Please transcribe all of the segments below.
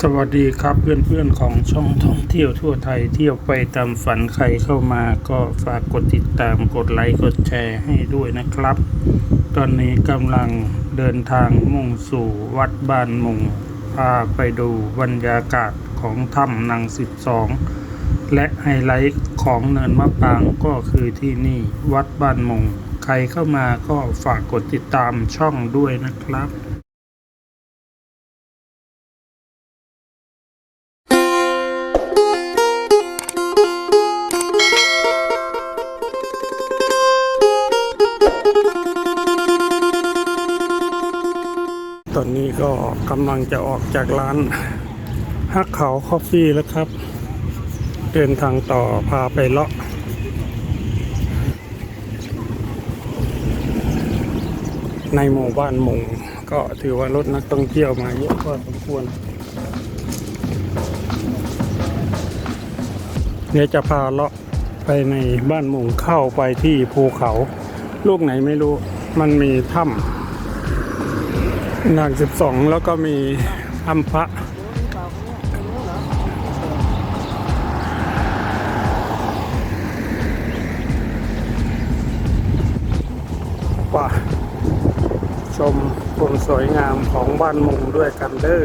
สวัสดีครับเพื่อนๆของช่องท่องเที่ยวทั่วไทยเที่ยวไปตามฝันใครเข้ามาก็ฝากกดติดตามกดไลค์กดแชร์ให้ด้วยนะครับ ตอนนี้กำลังเดินทางมุ่งสู่วัดบ้านมุงพาไปดูบรรยากาศของถ้ำนางสิบสองและไฮไลท์ของเนินมะปรางก็คือที่นี่วัดบ้านมุงใครเข้ามาก็ฝากกดติดตามช่องด้วยนะครับ ตอนนี้ก็กำลังจะออกจากร้านฮักเขาคอฟฟี่แล้วครับ เดินทางต่อพาไปเลาะในหมู่บ้านมงก็ถือว่ารถนักท่องเที่ยวมาเยอะพอสมควรเดี๋ยจะพาเลาะไปในบ้านมงเข้าไปที่ภูเขา ลูกไหนไม่รู้ มันมีถ้ำ นางสิบสองแล้วก็มีอัมพระว่าชมความสวยงามของบ้านมุงด้วยกันเด้อ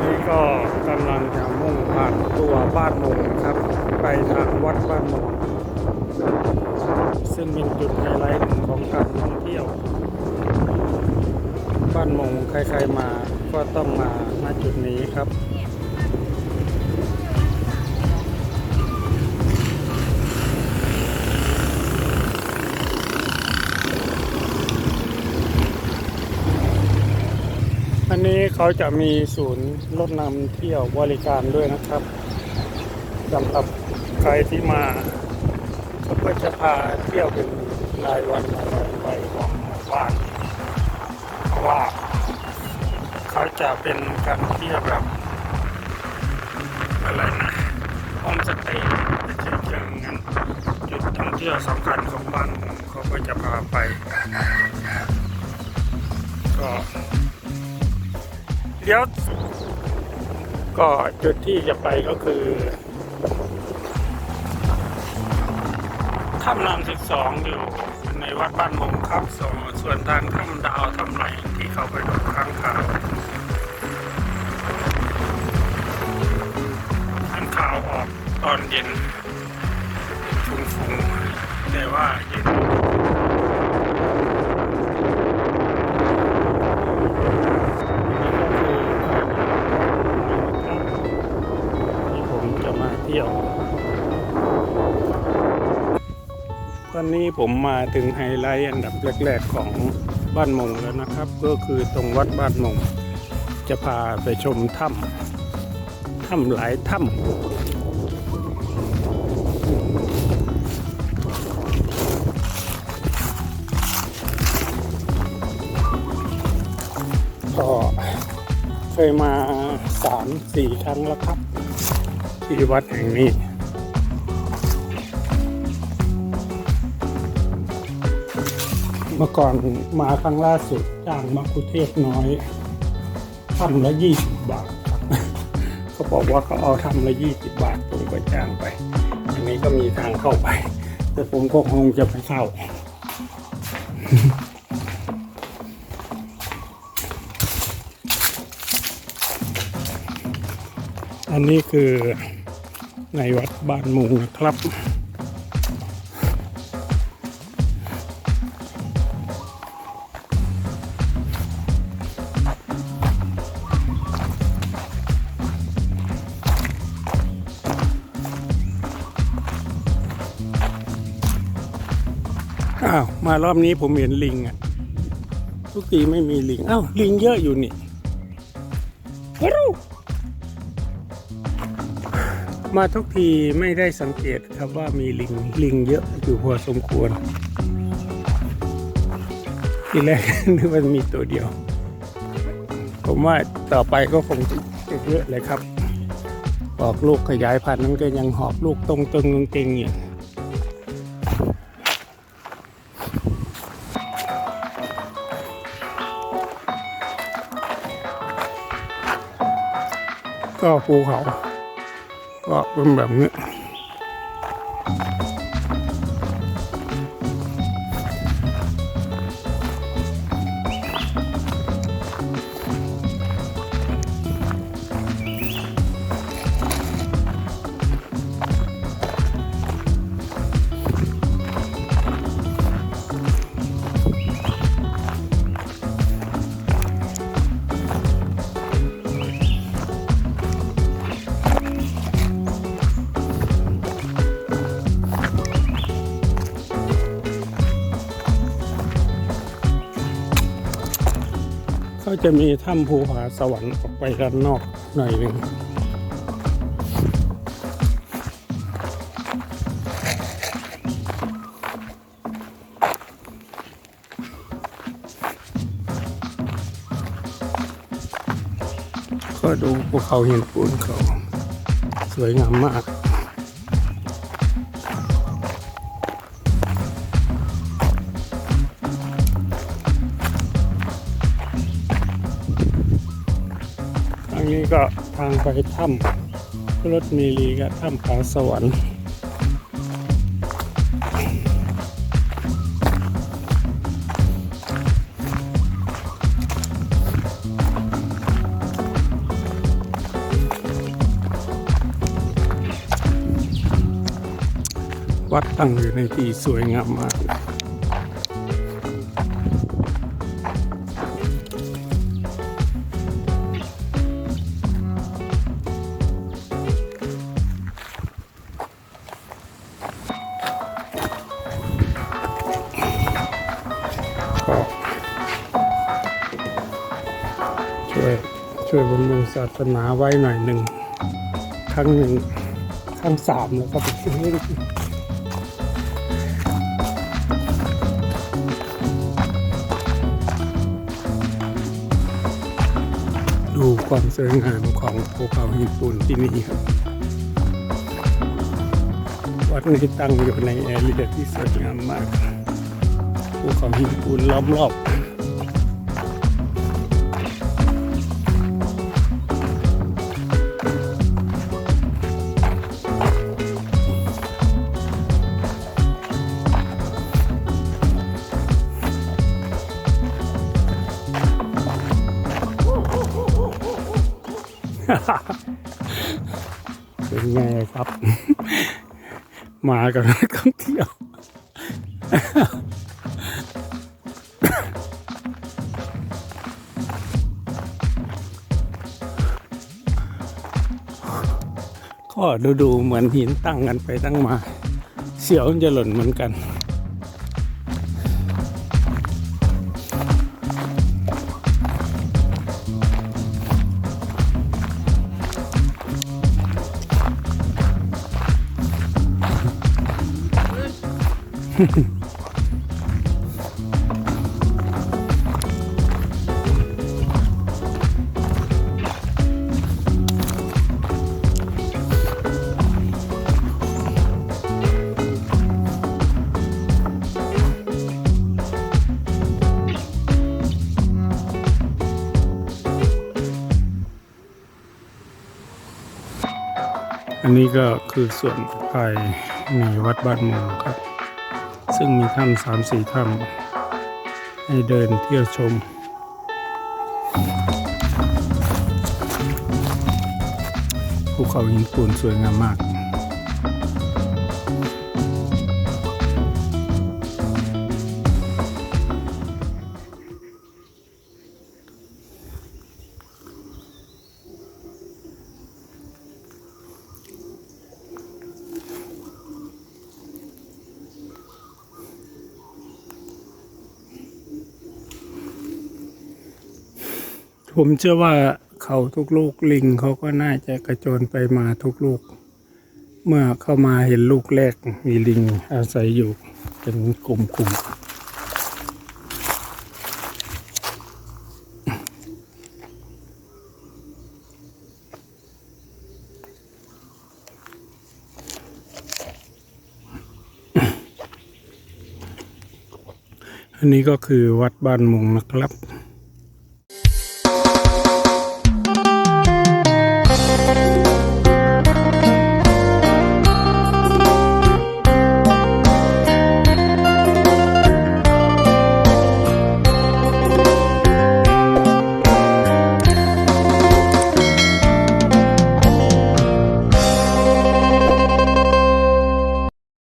นี่ก็กำลังจะมุ่งผ่านตัวบ้านมุงครับ ไปทางวัดบ้านมุง ซึ่งเป็นจุดไฮไลท์ของการท่องเที่ยว บ้านมงใครๆมาก็ต้องมาณจุดนี้ครับอันนี้เขาจะมีศูนย์รถนำเที่ยวบริการด้วยนะครับสำหรับใครที่มา ขาก็จะพาเที่ยวเป็นรายวันรายไปของหมู่บ้านเพราะว่าเขาจะเป็นการเที่ยวแบบอะไรนะโฮมสเตย์เชิงๆงั้นจุดท่องเที่ยวสำคัญของบ้านผมเขาก็จะพาไป ก็เดี๋ยวก็จุดที่จะไปก็คือ ถ้ำนำสิบสองอยู่ในวัดบ้านมงครับส่วนส่วนทางถ้ำดาวถ้ำไหลที่เขาไปดูข้างข่าวข้างข่าวออกตอนเย็นฟุ้งๆแต่ว่าเย็นที่ผมจะมาเที่ยว ตอนนี้ผมมาถึงไฮไลท์อันดับแรกๆของบ้านมงแล้วนะครับ ก็คือตรงวัดบ้านมง จะพาไปชมถ้ำถ้ำหลายถ้ำก็เคยมาสามสี่ครั้งแล้วครับ ที่วัดแห่งนี้ เมื่อก่อนมาครั้งล่าสุดจ้างมักคุเทศน้อยทำละยี่สิบบาทครับเขาบอกว่าเขาเอาทำละยี่สิบบาทผมก็จ้างไป อันนี้ก็มีทางเข้าไป แต่ผมก็คงจะไปเข้าอันนี้คือในวัดบ้านมุงนะครับารอบนี้ผมเห็นลิงอะทุกทีไม่มีลิงอ้าวลิงเยอะอยู่นี่มาทุกทีไม่ได้สังเกตครับว่ามีลิงลิงเยอะอยู่พอสมควร ทีแรกนึกว่ามีตัวเดียว ผมว่าต่อไปก็คงจะเยอะเลยครับออกลูกขยายพันธุ์นั้นก็ยังหอบลูกตรงตรงๆเก่งๆอยู่ ก็ภูเขา ก็เป็นแบบนี้ จะมีถ้ำภูผาสวรรค์ออกไปด้านนอกหน่อยหนึ่งก็ดูภูเขาหินปูนเขา สวยงามมากางนี้ก็ทางไปถ้ำรถมีรีกับถ้ำผาสวรรค์วัดตั้งอยู่ในที่สวยงามมาก ช่วยบำรุงศาสนาไว้หน่อยหนึ่งครั้งหนึ่งครั้งสามแล้วก็ไปซื้อดูความสวยงามของภูเขาหินปูนที่นี่ครับ วัดนี้ตั้งอยู่ในแอเรียที่สวยงามมากภูเขาหินปูนล้อมรอบ ครับมากับนักท่องเที่ยว ก็ดูดูๆเหมือนหินตั้งกันไปตั้งมา เสียวมันจะหล่นเหมือนกัน อันนี้ก็คือส่วนภายในวัดบ้านมูครับ ซึ่งมีถ้ำสามสี่ถ้ำให้เดินเที่ยวชม ภูเขาหินปูนสวยงามมาก ผมเชื่อว่าเขาทุกลูกลิงเขาก็น่าจะกระโจนไปมาทุกลูก เมื่อเข้ามาเห็นลูกแรกมีลิงอาศัยอยู่เป็นกลุ่มๆอันนี้ก็คือวัดบ้านมุงนะครับ